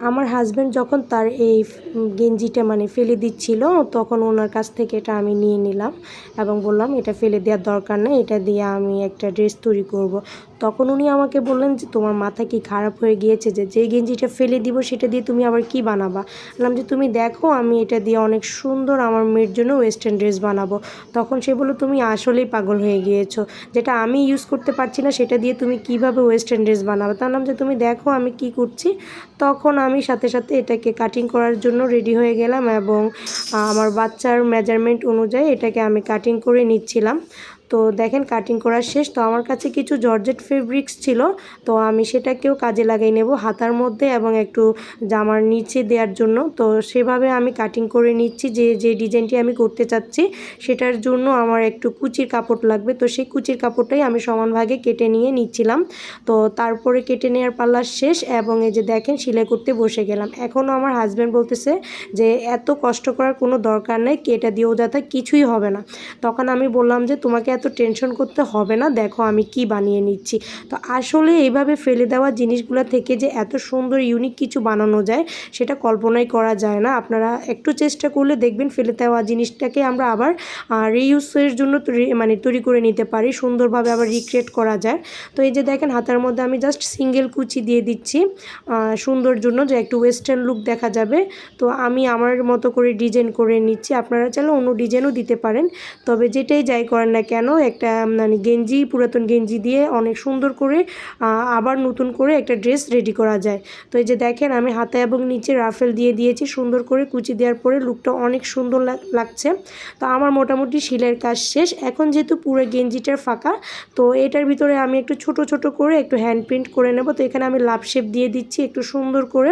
আমার হাজব্যান্ড যখন তার এই গেঞ্জিটা মানে ফেলে দিচ্ছিল, তখন ওনার কাছ থেকে এটা আমি নিয়ে নিলাম এবং বললাম, এটা ফেলে দেওয়ার দরকার নেই, এটা দিয়ে আমি একটা ড্রেস তৈরি করব। তখন উনি আমাকে বললেন যে, তোমার মাথা কি খারাপ হয়ে গিয়েছে যে যে গেঞ্জিটা ফেলে দিব সেটা দিয়ে তুমি আবার কি বানাবা? বললাম যে, তুমি দেখো, আমি এটা দিয়ে অনেক সুন্দর আমার মেয়ের জন্য ওয়েস্টার্ন ড্রেস বানাবো। তখন সে বলল, তুমি আসলেই পাগল হয়ে গিয়েছো। যেটা আমি ইউজ করতে পারছি না, সেটা দিয়ে তুমি কীভাবে ওয়েস্টার্ন ড্রেস বানাবে? তার নাম যে, তুমি দেখো, আমি কি করছি? তখন আমি সাথে সাথে এটাকে কাটিং করার জন্য রেডি হয়ে গেলাম এবং আমার বাচ্চার মেজারমেন্ট অনুযায়ী এটাকে আমি কাটিং করে নিচ্ছিলাম। তো দেখেন কাটিং করা শেষ। তো আমার কাছে কিছু জর্জেট ফেব্রিক্স ছিল, তো আমি সেটাকেও কাজে লাগাই নেব হাতার মধ্যে এবং একটু জামার নিচে দেওয়ার জন্য। তো সেভাবে আমি কাটিং করে নিচ্ছি, যে যে ডিজাইনটি আমি করতে চাচ্ছি, সেটার জন্য আমার একটু কুচির কাপড় লাগবে। তো সেই কুচির কাপড়টাই আমি সমান ভাগে কেটে নিয়ে নিচ্ছিলাম। তো তারপরে কেটে নেওয়ার পাল্লা শেষ এবং এই যে দেখেন সেলাই করতে বসে গেলাম। এখনও আমার হাজব্যান্ড বলতেছে যে, এত কষ্ট করার কোনো দরকার নেই, কেটে দিয়েও যাতে কিছুই হবে না। তখন আমি বললাম যে, তোমাকে এত টেনশন করতে হবে না, দেখো আমি কি বানিয়ে নিচ্ছি। তো আসলে এইভাবে ফেলে দেওয়া জিনিসগুলো থেকে যে এত সুন্দর ইউনিক কিছু বানানো যায়, সেটা কল্পনাই করা যায় না। আপনারা একটু চেষ্টা করলে দেখবেন ফেলে দেওয়া জিনিসটাকে আমরা আবার রিইউজের জন্য মানে তৈরি করে নিতে পারি, সুন্দরভাবে আবার রিক্রিয়েট করা যায়। তো এই যে দেখেন হাতার মধ্যে আমি জাস্ট সিঙ্গেল কুচি দিয়ে দিচ্ছি সুন্দর জন্য যে একটু ওয়েস্টার্ন লুক দেখা যাবে। তো আমি আমার মতো করে ডিজাইন করে নিচ্ছি, আপনারা চাইলে অন্য ডিজাইনও দিতে পারেন। তবে যেটাই যাই করেন না কেন একটা মানে গেঞ্জি, পুরাতন গেঞ্জি দিয়ে অনেক সুন্দর করে আবার নতুন করে একটা ড্রেস রেডি করা যায়। তো এই যে দেখেন, আমি হাতে এবং নিচে রাফেল দিয়ে দিয়েছি, সুন্দর করে কুচি দেওয়ার পরে লুকটা অনেক সুন্দর লাগছে। তো আমার মোটামুটি শিলের কাজ শেষ। এখন যেহেতু পুরো গেঞ্জিটার ফাঁকা, তো এটার ভিতরে আমি একটু ছোট ছোট করে একটু হ্যান্ড প্রিন্ট করে নেব। তো এখানে আমি লাভ শেপ দিয়ে দিচ্ছি একটু সুন্দর করে।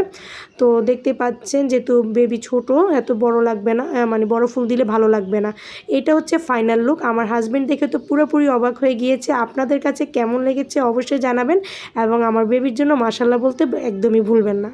তো দেখতে পাচ্ছেন যেহেতু বেবি ছোট, এত বড় লাগবে না মানে বড় ফুল দিলে ভালো লাগবে না। এটা হচ্ছে ফাইনাল লুক। আমার হাজব্যান্ড দেখে তো পুরোপুরি অবাক হয়ে গিয়েছে। আপনাদের কাছে কেমন লেগেছে অবশ্যই জানাবেন এবং আমার বেবির জন্য মাসাল্লাহ বলতে একদমই ভুলবেন না।